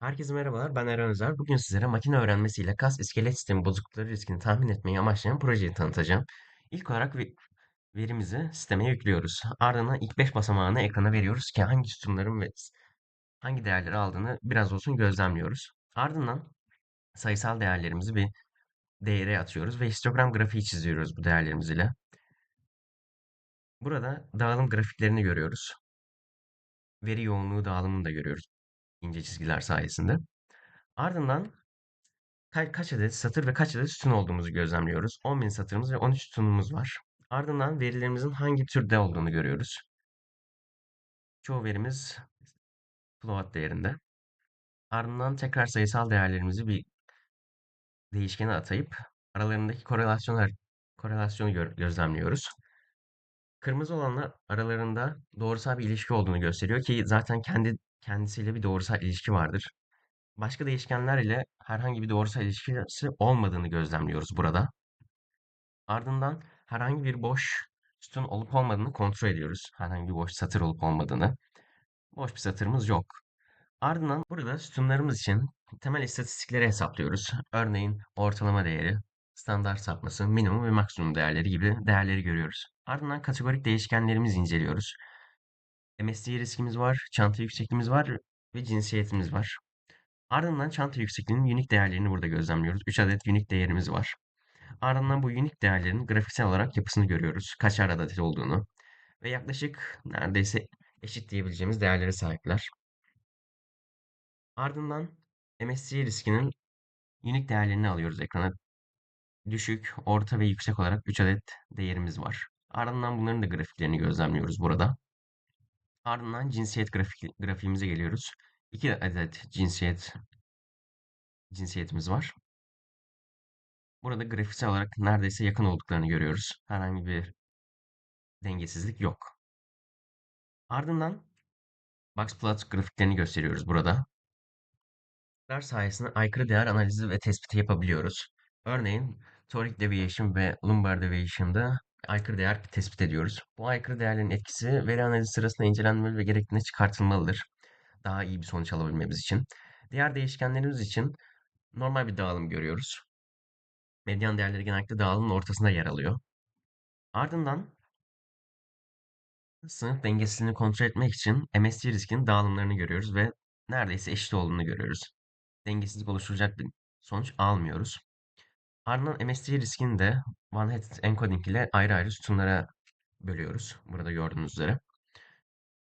Herkese merhabalar, ben Eren Özer. Bugün sizlere makine öğrenmesiyle kas iskelet sistemi bozuklukları riskini tahmin etmeyi amaçlayan projeyi tanıtacağım. İlk olarak ve- verimizi sisteme yüklüyoruz. Ardından ilk 5 basamağını ekrana veriyoruz ki hangi sütunların ve hangi değerleri aldığını biraz olsun gözlemliyoruz. Ardından sayısal değerlerimizi bir değere atıyoruz ve histogram grafiği çiziyoruz bu değerlerimiz ile. Burada dağılım grafiklerini görüyoruz. Veri yoğunluğu dağılımını da görüyoruz ince çizgiler sayesinde. Ardından Ka- kaç adet satır ve kaç adet sütun olduğumuzu gözlemliyoruz. 10.000 satırımız ve 13 sütunumuz var. Ardından verilerimizin hangi türde olduğunu görüyoruz. Çoğu verimiz float değerinde. Ardından tekrar sayısal değerlerimizi bir değişkene atayıp aralarındaki korelasyon korelasyonu gö- gözlemliyoruz. Kırmızı olanlar aralarında doğrusal bir ilişki olduğunu gösteriyor ki zaten kendi kendisiyle bir doğrusal ilişki vardır. Başka değişkenler ile herhangi bir doğrusal ilişkisi olmadığını gözlemliyoruz burada. Ardından herhangi bir boş sütun olup olmadığını kontrol ediyoruz. Herhangi bir boş satır olup olmadığını. Boş bir satırımız yok. Ardından burada sütunlarımız için temel istatistikleri hesaplıyoruz. Örneğin ortalama değeri, standart sapması, minimum ve maksimum değerleri gibi değerleri görüyoruz. Ardından kategorik değişkenlerimizi inceliyoruz. MSD riskimiz var, çanta yüksekliğimiz var ve cinsiyetimiz var. Ardından çanta yüksekliğinin unik değerlerini burada gözlemliyoruz. 3 adet unik değerimiz var. Ardından bu unique değerlerin grafiksel olarak yapısını görüyoruz. Kaçar adet olduğunu ve yaklaşık neredeyse eşit diyebileceğimiz değerlere sahipler. Ardından MSCI riskinin unique değerlerini alıyoruz ekrana. Düşük, orta ve yüksek olarak 3 adet değerimiz var. Ardından bunların da grafiklerini gözlemliyoruz burada. Ardından cinsiyet grafik, grafiğimize geliyoruz. 2 adet cinsiyet cinsiyetimiz var. Burada grafiksel olarak neredeyse yakın olduklarını görüyoruz. Herhangi bir dengesizlik yok. Ardından Boxplot grafiklerini gösteriyoruz burada. Grafikler sayesinde aykırı değer analizi ve tespiti yapabiliyoruz. Örneğin Toric Deviation ve Lumbar Deviation'da aykırı değer tespit ediyoruz. Bu aykırı değerlerin etkisi veri analizi sırasında incelenmeli ve gerektiğinde çıkartılmalıdır. Daha iyi bir sonuç alabilmemiz için. Diğer değişkenlerimiz için normal bir dağılım görüyoruz. Medyan değerleri genellikle dağılımın ortasında yer alıyor. Ardından sınıf dengesizliğini kontrol etmek için MST riskinin dağılımlarını görüyoruz ve neredeyse eşit olduğunu görüyoruz. Dengesizlik oluşturacak bir sonuç almıyoruz. Ardından MST riskini de one hot encoding ile ayrı ayrı sütunlara bölüyoruz. Burada gördüğünüz üzere.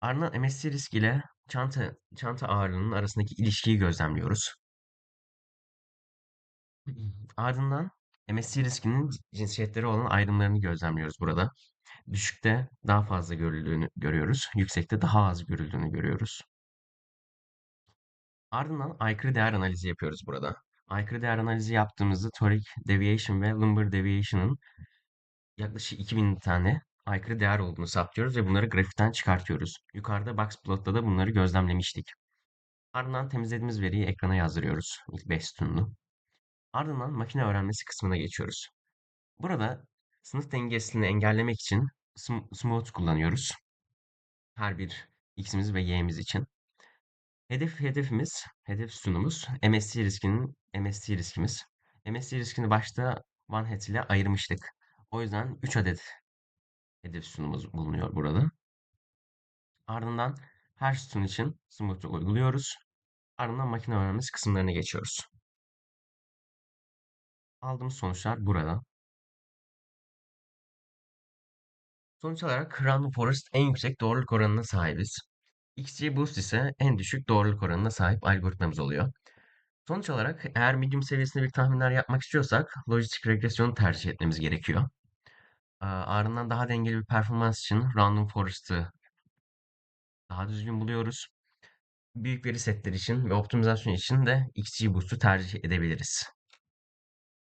Ardından MST risk ile çanta, çanta ağırlığının arasındaki ilişkiyi gözlemliyoruz. Ardından MST riskinin cinsiyetleri olan ayrımlarını gözlemliyoruz burada. Düşükte daha fazla görüldüğünü görüyoruz. Yüksekte daha az görüldüğünü görüyoruz. Ardından aykırı değer analizi yapıyoruz burada. Aykırı değer analizi yaptığımızda Toric Deviation ve Lumbar Deviation'ın yaklaşık 2000 tane aykırı değer olduğunu saptıyoruz ve bunları grafikten çıkartıyoruz. Yukarıda Boxplot'ta da bunları gözlemlemiştik. Ardından temizlediğimiz veriyi ekrana yazdırıyoruz. İlk 5 sütunlu. Ardından makine öğrenmesi kısmına geçiyoruz. Burada sınıf dengesini engellemek için smooth kullanıyoruz. Her bir x'imiz ve y'miz için. Hedef hedefimiz, hedef sütunumuz MSC riskinin MSC riskimiz. MSC riskini başta one hat ile ayırmıştık. O yüzden 3 adet hedef sütunumuz bulunuyor burada. Ardından her sütun için smooth'u uyguluyoruz. Ardından makine öğrenmesi kısımlarına geçiyoruz. Aldığımız sonuçlar burada. Sonuç olarak Random Forest en yüksek doğruluk oranına sahibiz. XGBoost ise en düşük doğruluk oranına sahip algoritmamız oluyor. Sonuç olarak eğer medium seviyesinde bir tahminler yapmak istiyorsak lojistik regresyonu tercih etmemiz gerekiyor. Ardından daha dengeli bir performans için Random Forest'ı daha düzgün buluyoruz. Büyük veri setleri için ve optimizasyon için de XGBoost'u tercih edebiliriz.